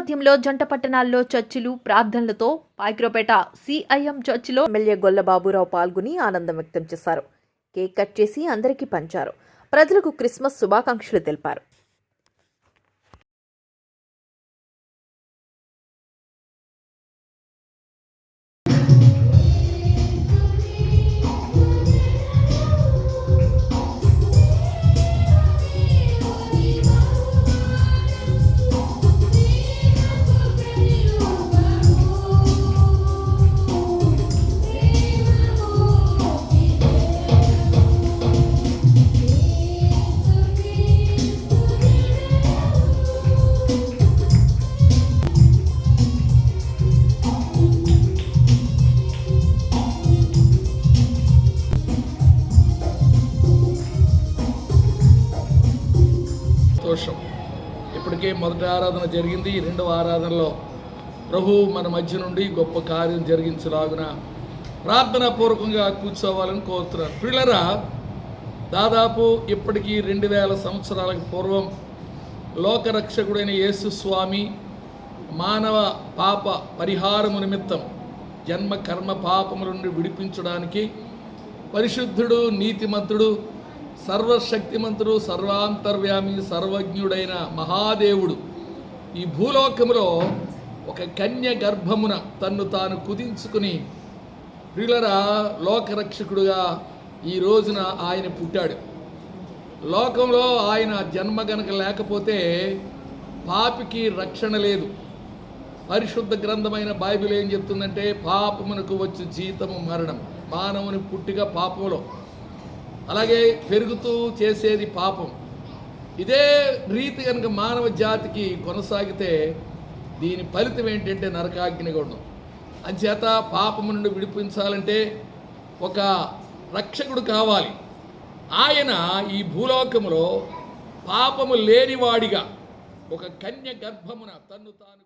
నేపథ్యంలో జంట పట్టణాల్లో చర్చిలు ప్రార్థనలతో పాయక్రోపేట సిఐఎం చర్చిలో ఎమ్మెల్యే గొల్లబాబురావు పాల్గొని ఆనందం వ్యక్తం చేశారు. కేక్ కట్ చేసి అందరికీ పంచారు. ప్రజలకు క్రిస్మస్ శుభాకాంక్షలు తెలిపారు. సంతోషం ఇప్పటికే మొదటి ఆరాధన జరిగింది. రెండవ ఆరాధనలో ప్రభు మన మధ్య నుండి గొప్ప కార్యం జరిగించలాగున ప్రార్థన పూర్వకంగా కూర్చోవాలని కోరుతున్నారు పిల్లరా దాదాపు ఇప్పటికీ రెండు వేల సంవత్సరాలకు పూర్వం లోకరక్షకుడైన యేసు స్వామి మానవ పాప పరిహారము నిమిత్తం జన్మ కర్మ పాపముల నుండి విడిపించడానికి పరిశుద్ధుడు నీతిమంతుడు సర్వశక్తిమంతుడు సర్వాంతర్యామి సర్వజ్ఞుడైన మహాదేవుడు. ఈ భూలోకములో ఒక కన్య గర్భమున తన్ను తాను కుదించుకుని ప్రియులరా లోకరక్షకుడుగా ఈ రోజున ఆయన పుట్టాడు. లోకంలో ఆయన జన్మ గనక లేకపోతే పాపికి రక్షణ లేదు. పరిశుద్ధ గ్రంథమైన బైబిల్ ఏం చెప్తుందంటే పాపమునకు వచ్చి జీతము మరణం. మానవుని పుట్టిగా పాపంలో అలాగే పెరుగుతూ చేసేది పాపం. ఇదే రీతి కనుక మానవ జాతికి కొనసాగితే దీని ఫలితం ఏంటంటే నరకాగ్నిగుణం అంచేత పాపము నుండి విడిపించాలంటే ఒక రక్షకుడు కావాలి. ఆయన ఈ భూలోకములో పాపము లేనివాడిగా ఒక కన్య గర్భమున తన్ను తాను